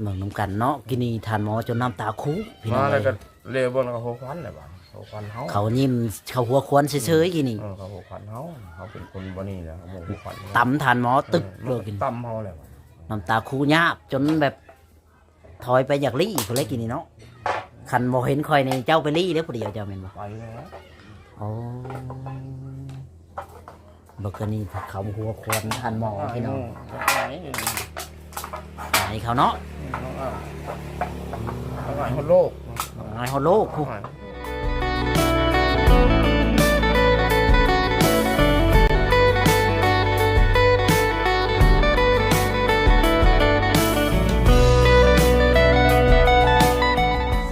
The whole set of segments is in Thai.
เมืองน้ำกันเนาะกินนี่ทานหมอจนน้ำตาคูพี่น้อมางแล้วเอ้ก็ยเลี้ยวบนเขาโหควันเลยบ้านเขาควันเฮาเขายิ้มเขาหัวควนเฉยๆกินนี่เออเขาโหควันเฮาเขาเป็นคนบ่นี่แหละเขาโหควันตำทานหมอตึกเอเลอยกินตำเฮาเลยว่ะน้ำตาคูยาบจนแบบถอยไปอยากลี่ผู้เล็กกินนี่เนาะคันบ่เห็นคอยในเจ้าไปลี่แล้วผู้เดียวเจ้าแม่นบ่ไปแล้วโอ้บักกะนี่เขาหัวควนทานหมอพี่น้องไหน ไหนเขาเนาะเอาไหนคนโลกไงเขาโลกเอาคู่ไหน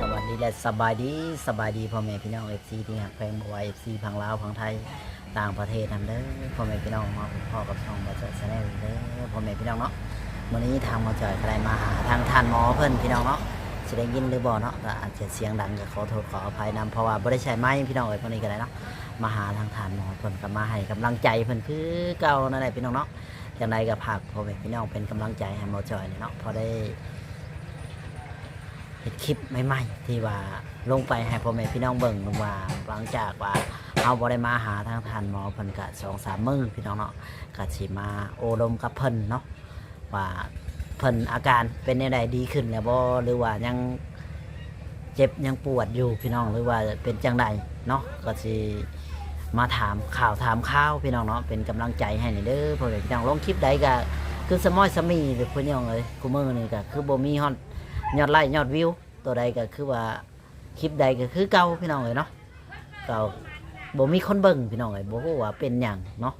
สวัสดีและสบายดีสบายดีพ่อแม่พี่น้องเอฟซีที่หักแพงบวายเอฟซีพังลาวพังไทยต่างประเทศนั่นเด้อพ่อแม่พี่น้องมาพ่อกับช่องมาเจอแชนแนลเด้อพ่อแม่พี่น้องเนาะ วันนี้ทางมาจอยก็ได้มาหาทางท่านหมอเพิ่นพี่น้องเนาะแสดงยินหรือบ่เนาะก็อาจจะเสียงดังก็ขอโทษขออภัยนำเพราะว่าบ่ได้ใช้ไม้พี่น้องเอ้ยพวกนี้ก็ได้เนาะมาหาทางท่านหมอเพิ่นก็มาให้กำลังใจเพิ่นคือเก่านั่นแหละพี่น้องเนาะอย่างไรก็ฝากพ่อแม่พี่น้องเป็นกำลังใจให้มอจอยเนี่ยเนาะพอได้เห็นคลิปใหม่ๆที่ว่าลงไปให้พ่อแม่พี่น้องเบิ่งว่าหลังจากว่าเอาบ่ได้มาหาทางทานหมอเพิ่นกะสองสามมือพี่น้องเนาะกะสิมาโอลมกับเพิ่นเนาะ ว่าเพิ่นอาการเป็นยังไงดีขึ้นแล้วบ่หรือว่ายังเจ็บยังปวดอยู่พี่น้องหรือว่าเป็นจังใดเนาะก็สิมาถามข่าวถามข้าวพี่น้องเนาะเป็นกำลังใจให้นี่เด้อพ่อแม่พี่น้องลงคลิปใดก็คือสมอยสมีหรือพี่น้องเอ้ยกูมือนี่ก็คือบ่มีฮอดยอดไลค์ยอดวิว ตัวใดก็คือว่าคลิปใดก็คือเก่าพี่น้องเลยเนาะเก่าบ่มีคนเบิ่งพี่น้องเลยบ่รู้ว่าเป็นหยังเนาะ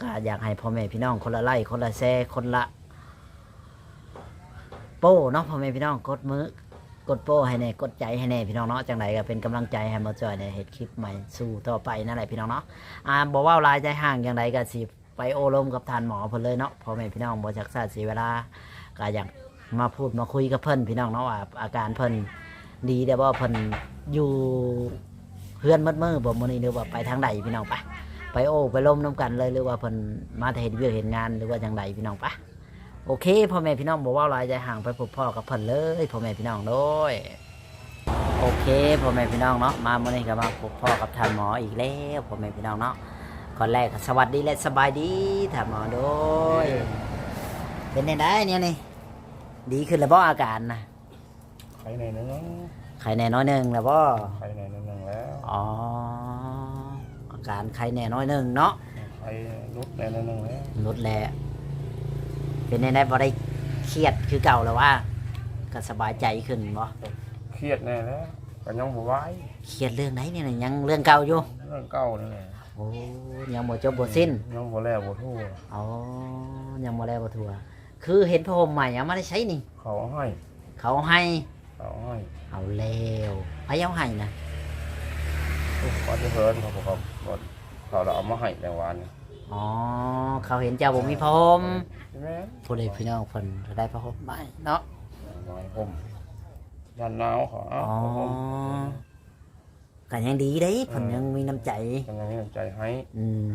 ก็อยากให้พ่อแม่พี่น้องคนละไลค์คนละแชร์คนละ โป้เนาะพ่อแม่พี่น้องกดมือกดโป้ให้แน่กดใจให้แน่พี่น้องเนาะจังใดก็เป็นกำลังใจให้มาจอยในเฮ็ดคลิปใหม่สู้ต่อไปนั่นแหละพี่น้องเนาะอ่าบ่เว่าลายใจห่างจังใดก็สิไปโอลมกับทานหมอเพิ่นเลยเนาะพ่อแม่พี่น้องบ่จักษาเสียเวลาก็อย่ากมาพูดมาคุยกับเพิ่นพี่น้องเนาะว่าอาการเพิ่นดีแต่ว่าเพิ่นอยู่เพื่อนมัดมือบ่มื้อนี้หรือว่าไปทางใดพี่น้องปะไปโอ้ไปล้มน้ำกันเลยหรือว่าเพิ่นมาเฮ็ดเวียกเห็นงานหรือว่าจังใดพี่น้องปะ โอเคพ่อแม่พี่น้องบอกว่าหลายใจห่างไปพบพ่อกับเพิ่นเลยพ่อแม่พี่น้องโดยโอเคพ่อแม่พี่น้องเนาะมามื้อนี้ก็มาพบพ่อกับท่านหมออีกแล้วพ่อแม่พี่น้องเนาะก่อนแรกก็สวัสดีและสบายดีท่านหมอโดยเป็นไงได้เนี่ยนี่ดีขึ้นแล้วบ่อาการนะใครในนั้นไข้แน่น้อยหนึ่งแล้วบ่ใครในนั้นแล้วอ๋ออาการไข้แน่น้อยหนึ่งเนาะใครรุดในนั้นแล้วลดแล้ว เป็นไงได้บ่ได้เครียดคือเก่าแล้วว่า ก็สบายใจขึ้นบ่เครียดแน่แล้วก็ยังบ่ไหวเครียดเรื่องไหนเนี่ยนะยังเรื่องเก่าอยู่เรื่องเก่านี่แหละโอ้ยังบ่จบบ่สิ้นยังบ่แล้วบ่ทั่วอ๋อยังบ่แล้วบ่ทัวคือเห็นพระห่มใหม่ยังไม่ได้ใช้นี่ เขาให้เขาให้เขาให้เอาแล้วพะเยาให้นะก็จะเฮิร์นเขาบอกเขาบอกเขาเราเอามาให้ในวัน อ๋อ เขาเห็นเจ้าบ่มีพระห่มใช่ไหมผู้ใดพี่น้องเพิ่นได้พระห่มใหม่เนาะมาให้ผมยันหนาวเขาเอาอ๋อผมก็ยังดีเด้เพิ่นยังมีน้ำใจยังไงน้ำใจให้อืม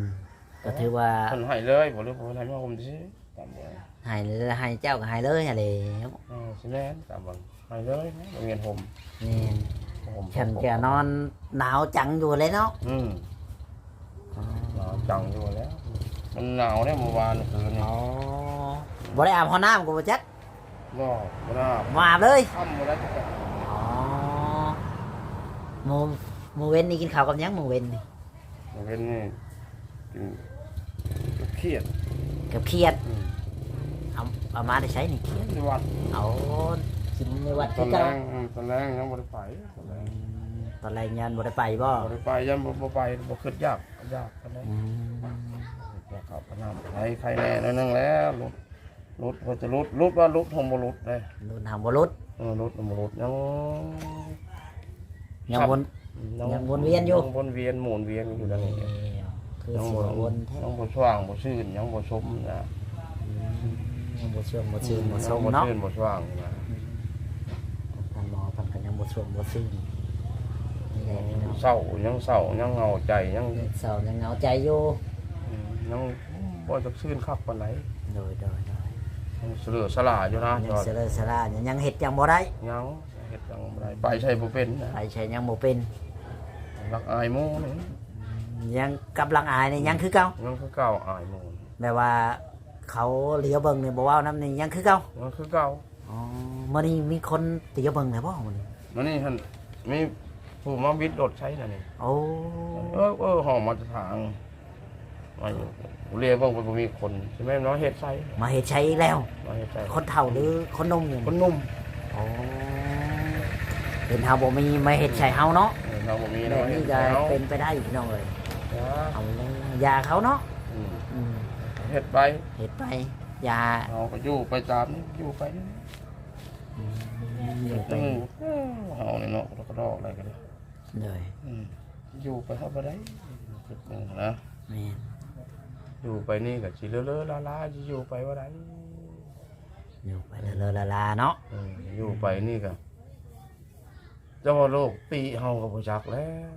ก็ถือว่าเพิ่นให้เลยบ่รู้บ่ให้มาผมสิตามบ่ให้ให้เจ้าก็ให้เลยอะไรเออสิแม่นตามบ่ให้เลยโรงเรียนผมนี่ผมฉันแกนอนหนาวจังอยู่เลยเนาะอืม หนาวจังอยู่แล้ว มันหนาวได้เมื่อวานคืนนี้อ๋อบ่ได้อาบห้องน้ำกูบ่จักก็บ่น่ามาอาบเลยค่ำหมดแล้วจะอ๋อหมูหมูเว้นนี่กินข้าวกับหยังหมูเว้นนี่เว้นนี่กินเครียดกับเครียดอืมเอาเอามาได้ใช้นี่เครียดที่วัดเอากินในวัดตอที่นแรเก่ากอืมตอนแรกยังบ่ได้ไปตอนแรก ตอนแรกงานบ่ได้ไปบ่บ่ได้ไปยังบ่บ่ไปบ่คิดยากยากปานใดอืมอยากเข้าไปน้ำใครใครแน่นั่นนึงแล้วรุดรุดว่าจะรุดรุดว่ารุดทงบ่รุดเลยรุ่นทำบ่รุดเออรุดบ่รุดยังยังวนยังวนเวียนอยู่งวนเวียนหมุนเวียนอยู่นั่นเองคือยังสิบ่ว่าวนแท้ยังบ่ช่วางบ่ชื่นยังบ่ชมนะยังบ่ช่วงบ่ชื่นบ่ยัส่งบ่เนาะชื่นบ่ช่วางนะทางหมอเพิ่นก็ยังบ่ช่วงบ่ชื่นนี่ แหละพี่น้องเศร้ายังเศร้ายังเหงาใจยังเศร้ายังเหงาใจอยู่ยังบ่จักชื่นคักปานไหนโดยโดยโดยยังเสือสลาอยู่นะยังจอดเสลอสลายังเฮ็ดยังบ่ได้ยังเฮ็ดยังบ่ได้ไปใช่บ่เป็นนะไปใช้ยังบ่เป็นรักอายหมู่นี่ยังกำลังอายนี่ยังคือเก่ายังคือเก่าอายหมู่แบบว่าเขาเหลียวเบิ่งนี่บ่เว้านํนี่ยังคือเก่ายังคือเก่าอ๋อมื้อนี้มีคนเหลียวเบิ่งแล้วบ่มื้อนี้มันนี่ท่านมี ผู้มาวิทย์รถใช้น่ะนี่โอ้เออเออห้องมาจะทางมาอยู่เรียกว่าบ่มีคนใช่ไหมน้องเฮ็ดใส่มาเฮ็ดใช้อีกแล้วมาเฮ็ดใส่คนเฒ่าหรือคนหนุ่มนี่คนหนุ่มอ๋อเห็นเฮาบ่มีมาเฮ็ดใช้เฮาเนาะเออเราบ่มีแบเนาะบเฮ็นี้ดก็ใส่เอาเป็นไปได้พี่น้องเอ้ยจ้าเอาเลยยาเขาเนาะอืมอืมเฮ็ดไปเฮ็ดไปยาเราก็อยู่ไปตามนี้อยู่ไปนี่อยู่ไป อืมเฮานี่เนาะแล้วก็ดอกอะไรกันเลย เลยอืมอยู่ไปเฮาบ่ได้คิดหนึ่งนะแม่นอยู่ไปนี่ก็สิเลอะๆลาๆสิอยู่ไปบ่ได้อยู่ไปเลอะๆลาๆเนาะอืมอยู่ไปนี่ก็เจ้าว่าโลกตีเฮาก็บ่จักแล้ว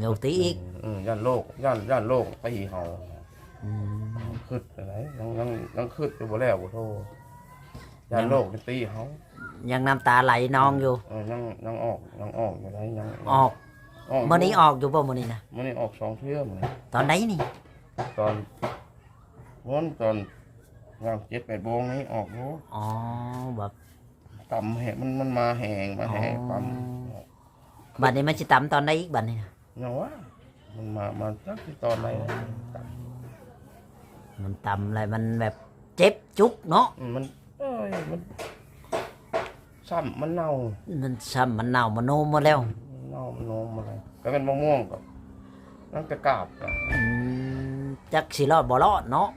อยู่ตีอีกอืมย่านโลกย่านย่านโลกตีเฮาอืมคิดอะไรยังยังยังคิดอยู่บ่แล้วบ่โทย่านโลกนี่ตีเฮา ยังน้ำตาไหลนองอยู่ เออยังยังออกยังออกอยู่ได้ยังออกออกมื้อนี้ออกอยู่บ่มื้อนี้นะมื้อนี้ออกสองเทื่อมื้อนี้ตอนไหนนี่ ตอนวันตอนงานเจ็ดแปดโมงนี้ออกอยู่อ๋อแบบต่ำแหงมันมันมาแหงมาแหงอ๋อปั๊มบัดนี้มันสิตํตอนไหนอีกบัดนี้นะเนาะวะมันมามาจักที่ตอนไหนนะต่มันตํอะไรมันแบบเจ็บจุกเนาะำอืมมันเอ้ยมัน ซ้ำมันเน่ามันช้ำมันเน่ามันโนมหมดแล้วมันเน่ามันโนมอะไรก็เป็นมะม่วงกับนั่นกระกาบอะอืมจักสิรอดบ่รอดเนาะ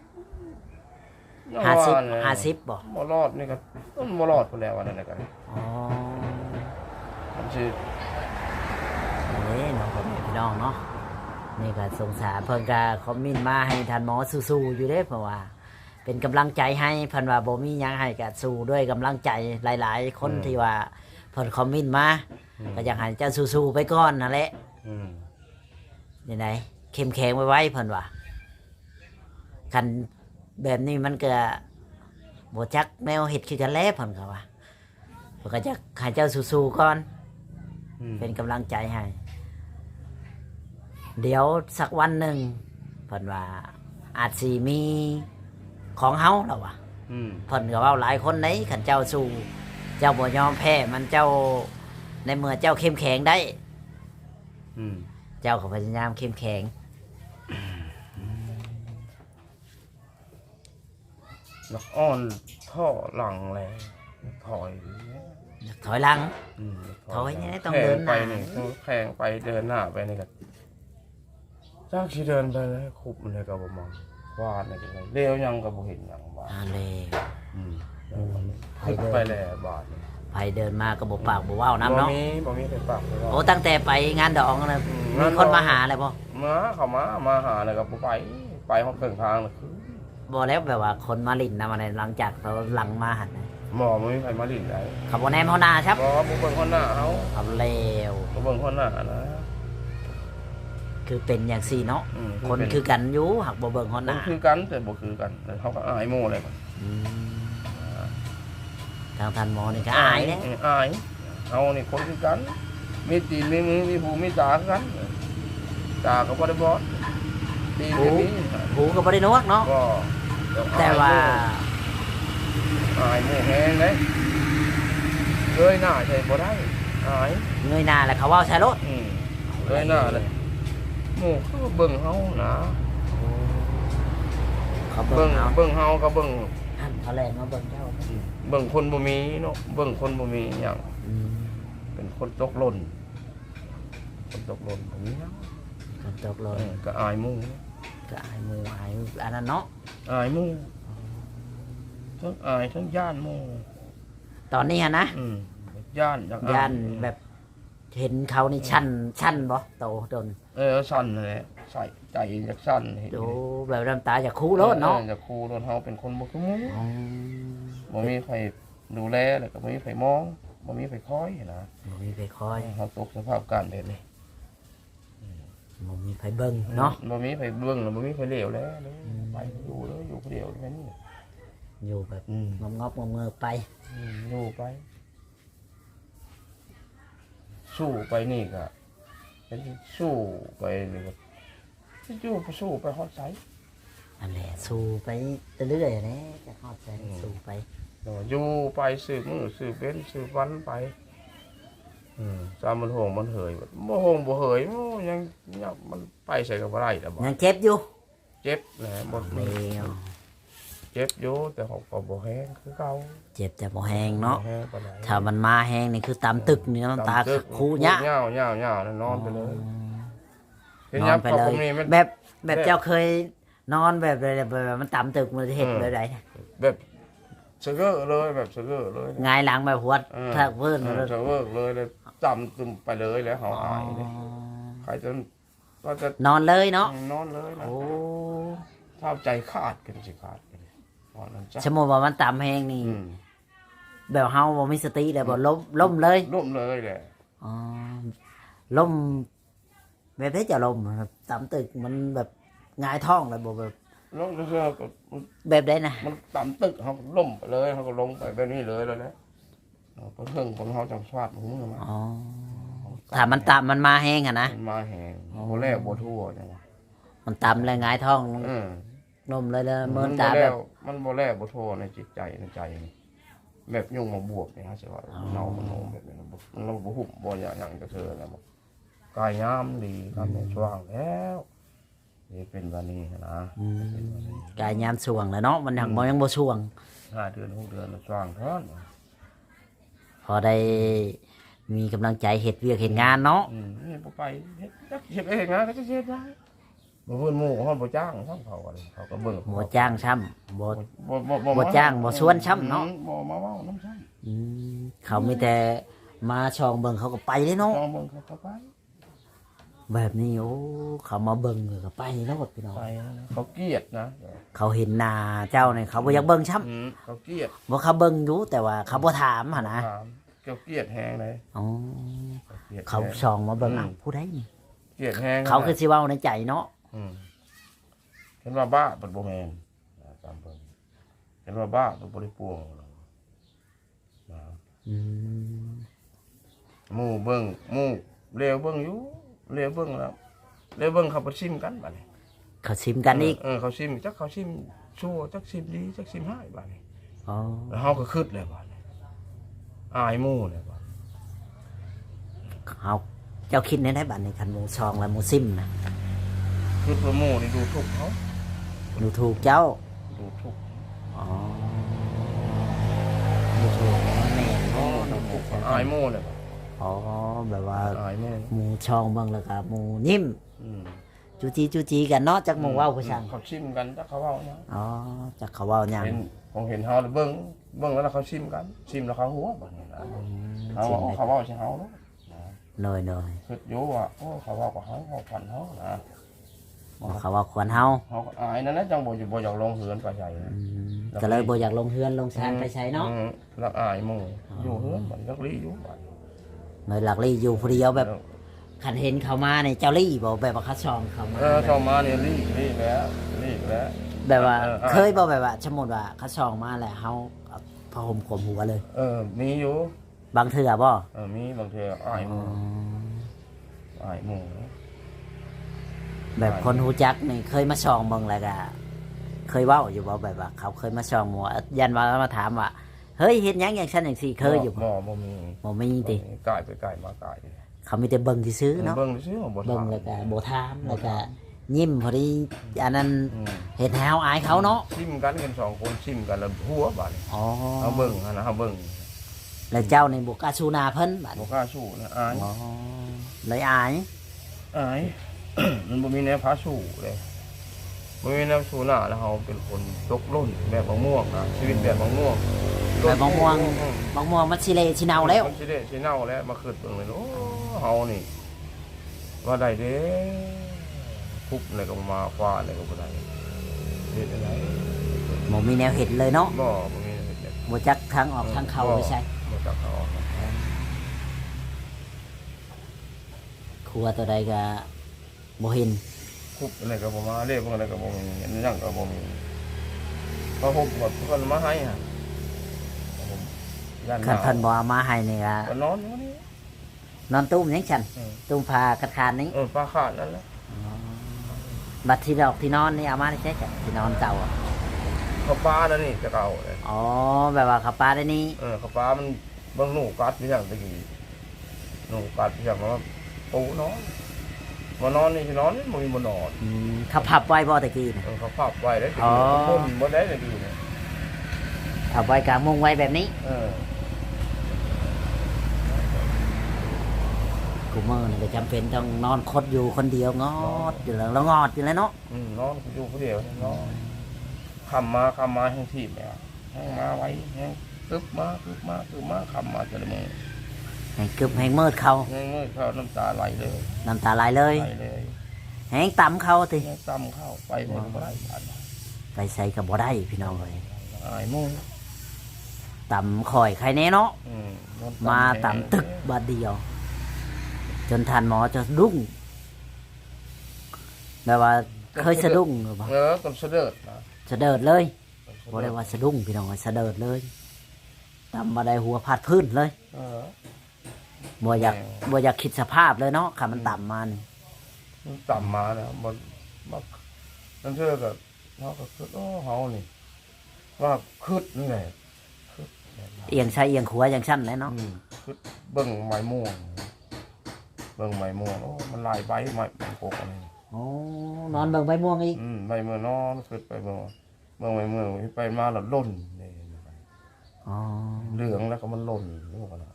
ยังห้าสิบว่เลยห้าสิบบ่บ่รอดนี่ก็มันบ่รอดไปแล้วอันนั้นนะกันอ๋อมันชื่อนี่น้องพ่อแม่พี่น้องเนาะนี่ก็สงสารเพิ่นก็คอมเมินต์มาให้ท่านหมอสู้ๆอยู่เด้เพราะว่า เป็นกำลังใจให้เพิ่นว่าบ่มีหยังให้ก็สู้ด้วยกำลังใจหลาย ๆ คนที่ว่าเพิ่นคอมเมินต์มาอืมก็อยากให้เจ้าสู้ๆไปก่อนนั่นแหละอืมยังไงเข้มแข็งไว้ไว้เพิ่นว่าคันแบบนี้มันก็บ่จักแนวเฮ็ดคือกันแล้วเพิ่นก็ว่าเพิ่นก็จะให้เจ้าสู้ๆก่อน อืมเป็นกำลังใจให้ เดี๋ยวสักวันหนึ่งเพิ่นว่าอาจสิมี ของเฮาแล้ววะอืมเพิ่นก็เว่าหลายคนไหนขันเจ้าสู้เจ้าบ่ยอมแพ้มันเจ้าในเมื่อเจ้าเข้มแข็งได้ อืมเจ้าก็พยายามเข้มแข็งแล้วอ้อนท่อหลังแลถอยถอยหลัง อืมถอยเนี่ยต้องแข่เดินหไปน้านี่แข่งไปเดินหน้าไปนี่ก็จากที่เดินไปเลยคุบมันเลยกับบ่มอง วาดนี่ก็เลยเลี้ยวยังกับบ่เห็นหยังบาดอาเลยอืมขึ้นไปแล้วบาดนี่ไปเดินมาก็บ่ปากบ่เว้าน้ำเนาะบ่มีบ่มีใครปากเลยว่า โอ้ตั้งแต่ไปงานดองนะอืมมีคนมาหาเลยบ่มาเข้ามามาหาเลยกับบ่ไปไปห้องเครื่องทางน่ะคือบ่แล้วแบบว่าคนมาลินนะมาในหลังจากเราหลังมาหันน่ะหมอบ่มีใครมาลิ้นได้เขาบ่แนมเฮานาครับบ่บ่เบิ่งคนหน้าเฮาเอาเลวบ่เบิ่งคนหน้านะ คือเป็นอย่างสี่เนาะอืมคนคือกันอยู่หักบ่เบิ่งฮอดหมันน้าคือกันแต่บ่คือกันแล้วเขาก็อายโม่เลยมันมทางท่านหมอนี่ก็อายเด้เอออายเอานี่คนคือกัน มีตีนมีมือมีหูมีตาคือกันตาก็บ่ได้บอดตีนก็มีหูก็บ่ได้นวกเนาะก็แต่ว่าอายโม่แฮงเลยเงยหน้าใช่บ่ได้อายเงยหน้าแล้วเขาเว้าใส่รถ อืมเงยหน้าเลย หมู่เขาก็เบิ่งเฮานะเขาเบิ่เบิ่งงเอาเบิ่งเฮาก็เบิ่งท่านเขาแลนมาเบิ่งเจ้าเบิ่งคนบ่มีเนาะเบิ่งคนบ่มีหยังอืมเป็นคนตกหล่นคนตกหล่นผมนี้นะคนตกรถเออก็อายหมู่ ก็อายหมู่อายอันนั้นเนาะอายหมู่ทั้งอายทั้งย่านหมู่ตอนนี้อะนะอืมย่านอยากอ ย่านแบบ เห็นเขานี่ชันชันบ่โตดนเออสั่นเลยใส่ใจอยากสั่นเห็นดูแบบน้ำตาจะคูรถเนาะอออยากครูรถเฮาเป็นคนบ่คือหมู่อืมบ่มีใครดูแลแล้วก็บ่มีใครมองบ่มีใครคอยนะบ่มีไปคอยเฮาตกสภาพการแบบนี้บ่มีไปเบิ่งเนาะบ่มีใครเบิ่งแล้วบ่มีใครเหลียวแล้วเลยไปอยู่เลยอยู่คนเดียวแค่นี้อยู่แบบอืมงอบงอบๆเงือบๆไปอืมอยู่ไป สู้ไปนี่ก็เป็นสู้ไปนี่ก็สู้ไปสู้ไปฮอดไสอันแหละสู้ไปเรื่อยๆนะจะฮอดใจอืมสู้ไปเนาะอยู่ไปสืบมือสืบเป็นสืบวันไปอืมตามมันโหงมันเหยบ่โหงบ่เหยโอ้ยังยังมันไปใส่กับบ่ได้แต่บ่ยังเจ็บอยู่ เจ็บแหละบ่เดียว เจ็บอยู่แต่เขาก็บ่แห้งคือเก่าเจ็บแต่บ่แห้งเนาะบ่แห้งปานใดถ้ามันมาแห้งนี่คือตามตึกนี่น้ำตาตามตึกคูยะยาวยาวยาวนั่นนอนไปเลยเห็นนอยันบไปเขาเลคยงนี่มันแบบแบบแบบเจ้าเคยนอนแบบแบบแบบแบบมันต่ำตึกมันจะเห็นอืม แบบใดแบบเสกเกอร์เลยแบบเสกเกอร์เลยหงายหลังแบบหัวเออถ้าเพื่อนเออเสกเกอร์เลยเลยจำตึมไปเลยแล้วเขาอายเลยใครจะก็จะนอนเลยเนาะนอนเลยนะโอ้ เท่าใจขาดกันสิขาด กันนอนนั่นจ้ะชั่วโมงว่ามันต่ำแห้งนี่ อืมแบบเฮาบ่มีสติเลยบ่ล้มล้มเลยร่วมเลยแหละอ๋อล้มแบบที่จะล้มแบบต่ำตึกมันแบบหงายท้องเลยบ่แบบร่วมเรื่อยๆก็แบบใดนะมันต่ำตึกเขาก็ล่มไปเลยเขาก็ลงไปแบบนี้เลยแล้วแหละเอาเพิ่งของเขาจังสวาดมือมาอ๋อถ้ามันต่ำมันมาแห้งอะนะ มันมาแหงอ๋อโบแรกโบทั่วจังวะมันต่ำเลยหงายท้อง เออ ล้มเลยเลยเหมือนบ่ตาแรแบกบมันโบแรกโบทั่วในจิตใจในใจนี่แบบยุ่งมาบวกเนี่ยฮะใช่ว่าอ๋อเนามันโนมแบบนี้นะบ่มันบ่หุบบ่อย่างอย่างกระเธอนะบอกกายงามดีครับในช่วงแล้วนี่เป็นวันนี้นะอืมกายยามช่วงแล้วเนาะมันหักบ่ยังบ่ช่วง ห้าเดือนหกเดือนช่วงเท่านั้นพอได้มีกำลังใจเฮ็ดเวียกเฮ็ดงานเนาะอืมนี่บ่ไปเฮ็ดจักเฮ็ดเองนะแล้วก็เฮ็ดได้ บ่เพิ่นหมู่เขาบ่จ้างเขาเขาก็เลยเขาก็เบิ่งบ่จ้างช้ำบ่บ่ บ่บ่บ่จ้างบ่ชวนช้ำเนาะ อืมบ่มาเว้าน้ำช้ำอืมเขามีแต่มาช่องเบิ่งเขาก็ไปเลยเนาะจองเบิ่งเขาก็ไปแบบนี้โอ้เขามาเบิ่งก็ไปเนาะพี่น้องไปนะเขาเกลียดนะเขาเห็นหน้าเจ้าเนี่ยเขาบ่อยากเบิ่งช้อืมเขาเกลียดำบ่เขาเบิ่งอยู่แต่ว่าเขาบ่ถามหั่นนะถามเขาเกลียดแฮงเลยอ๋อเขาเกลียดเขาแฮงช่องมาเบิ่งอืมอะผู้ใดนี่เกลียดแฮงเขาคือสิเว้าในใจเนาะ อืมเห็นว่าบ้าเป็นบ่แม่นนะตามเบิ่งเห็นว่าบ้าเป็นบ่ได้ปวงนะอืมหมู่เบิ่งหมู่เลวเบิ่งอยู่เลวเบิ่งแล้วเลวเบิ่งเขาไปชิมกันบัดนี้เขาชิมกันอีกเออเขาชิมจักเขาชิมชั่วจักชิมดีจักชิมให้บัดนี้อ๋อแล้วเฮาก็คิดเลยบัดนี้อายหมู่เลยบัดเขาเจ้าคิดในได้บัดนี้คันหมูช่องและหมูซิมนะ คิดว่าหมู่นี่ดูทุกข์เขาดูถูกเจ้าดูทุกข์อ๋อดูถูกแม่เนาะดูทุกข์อายหมู่เลยบัดอ๋อแบบว่าอายหมู่หมูช่องเบิ่งแล้วก็หมูนิ่มอืมจูจีจูจีกันเนาะจักหมูเว้าผู้ช่างเขาชิมกันจักเขาเว้าหยังอ๋อจักเขาเว้าหยังเห็นผมเห็นเฮาแล้วเบิ่งเบิ่งแล้วเขาชิมกัน ชิมแล้วเขาหัวบัดนี้นะอืมเขาชิมว่าได้เขาเว้าใช่เฮาเนาะหน่อยหน่อยคิดอยู่ว่าโอ้เขาเว้ากับเฮาเขาพันเฮานะ บอกเขาว่าควรเฮาเฮาก็อายนั่นนะจังบ่อยู่บ่อยากลงเหือนไปใหญ่นะ อืมก็เลยบ่อยากลงเฮือนลงชานไปใช้เนาะอืมรักอายหมู่อ๋อออยู่เฮือนบัดรักลีอยู่บัดเลยหลักลี่อยู่ผู้เดียวแบบขันเห็นเขามาเนี่ยเจ้าลี่บอกแบบว่าเขาช่องเขามาเออเข้ามาเนี่ยลีลีแล้วลีแล้ว แบบว่าเออเออ เคยบอกแบบว่าสมมติว่าเขาช่องมาแหละเขาเอาผ้าห่มขมหัวเลย เออ มีอยู่ บางเถื่อบ่เออมีบางทีอายหมู่อายหมู่ แบบคนหูจักนี่เคยมาช่องเบิ่งแล้วก็เคยเว้าอยู่บ่แบบว่า เขาเคยมาช่องหมัวยันว่ามาถามว่าเฮ้ยเห็นหยังอย่างฉันอย่างสี่เคยอยู่บ่บ่บ่มีบ่มีติกายไปกายมากายเขามีแต่เบิ่งที่ซื้อเนาะเบิ่งซื่อบ่เบิ่งถามแล้วก็บ่ถามแล้วก็ยิ้มพอดีอันนั้นอืมเห็นแฮวอายเขาเนาะชิมกันกันสองคนชิมกันแล้วหัวบัดนี้อ๋อเอาเบิ่งหั่นนะเอาเบิ่งแล้วเจ้าในบุกล้าชูหนาเพิ่นบัดบ่กล้าสู้นะอายอ๋อเลยอายอาย มันบ่มีแนวพาสู้เลยบ่มีแนวสู้หน้าแล้วเฮาเป็นคนตกล่นแบบมะม่วงนะชีวิตแบบมะม่วงแบบมะม่วงอืมบางม่วงมันสิเลสิเนาแล้วมันสิได้สิเน่าแล้วมาขึ้นเบิ่งเลยโอ้เฮานี่ว่าได้เด้คุบอะไรก็มาคว้าอะไรก็บ่ได้เฮ็ดอะไรบ่มีแนวเห็นเลยเนาะบ่บ่มีเฮ็ดแบบบ่จักทางออกทางเข้าไม่ใช่บ่จักทางออกครัวตัวใดก็ บ่เห็นคุบอะไรก็บ่มาเรียกอะไรก็บ่มีอันนั้นก็บ่มีก็ห่มหมดเพิ่นมาให้ฮะผมยันหคันนาวเพิ่นบ่เอามาให้นี่ก็ก็นอนอยู่นี่นอนตุ้มยังฉันเออตุ้มผ้าคัดคานนี้เออปลาขาดนั่นแหละบัดที่ดอกที่นอนนี่เอามาได้ใช่จ้ะที่นอนเก่าอะเขาปลานั่นนี่จะเก่าเลยอ๋อแบบว่าเขาปลาได้นี่เออเขาปลามันเบางหนูกัดพี่อย่างตะกี้หนูกัดพี่อย่างว่าปูนอน มานอนนี่สินอนนี่มันมีมานอนอืมเขาพับไว้บ่ตะกี้นะเออเขาพับไว้ได้ตะอ๋อกี้เขาพ่นบ่ได้ตะกี้เนี่ยพับไว้กลางมุงไว้แบบนี้เออกูเมื่อนี่ก็จำเป็นต้องนอนคดอยู่คนเดียวงอดอยู่แล้วแล้วงอดอยู่แล้วเนาะอืมนอนอยู่ผู้เดียวนี่นอนคำมาคำมาแห้งทีบเนี่ยแห้งมาไว้แห้งตึ๊บมาตึ๊บมาตึ๊บมาคำมาจะละมือ ให้กึบให้มืดเขาแห้งมืดเข้าน้ำตาไหลเลยน้ำตาไหลเลยไหลเลยแห้งต่ำเขาติแห้งซ้ำเข้าไปหมดบ่ได้บาดไปใส่กับบ่ได้พี่น้องเลยอายมูต่ำข่อยใครแน่เนาะอืมโดนมาแห้งต่ำตึกบาดเดียว จนทันหมอจะดุ้งแบบว่าเคยสะดุ้งหรือเปล่าเออต้นเสด็จนะสะเดิดเลยต้นเสบ่ด็ได้จว่าสะดุ้งพี่น้องว่าสะเดิดเลยต่ำมาได้หัวพาดพื้นเลยเออ บ่อยากแม่บ่อยากคิดสภาพเลยเนาะค่ะมันต่ำมานี่มันต่ำมาเนี่ยมันมันนั่นเชื่อกับเขาก็คือโอ้เฮานี่ว่าคืดนี่แหละคืดแบบนั้นเอียงใช้เอียงขัวอย่างชั้นเลยเนาะอืมคืดเบิ่งไม้ม่วงเบิ่งไม้ม่วงโอ้มันลายใบไม้ไม้กกอันนี้โอ้นอนเบิ่งใบม่วงอีกอืมใบเมื่อนอนคืดไปเบิ่งเบิ่งไม้เมื่อไปมาแล้วล่นนี่อ๋อเหลืองแล้วก็มันล่นรู้กันนะมัน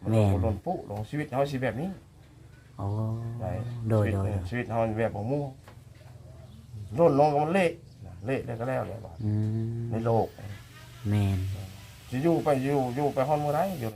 แม่นล่นปุ๊ลงชีวิตเฮาสิแบบนี้โอ้ได้โดยชีโดวิตยเนี่ยชีวิตเฮาแบบบ่ม่วงล่นลงก็มันเละเละแล้วก็แล้วแล้วบาดอืมในโลกแมนจะอยู่ไปอยู่อยู่ไปห้องเมื่อไรอยู่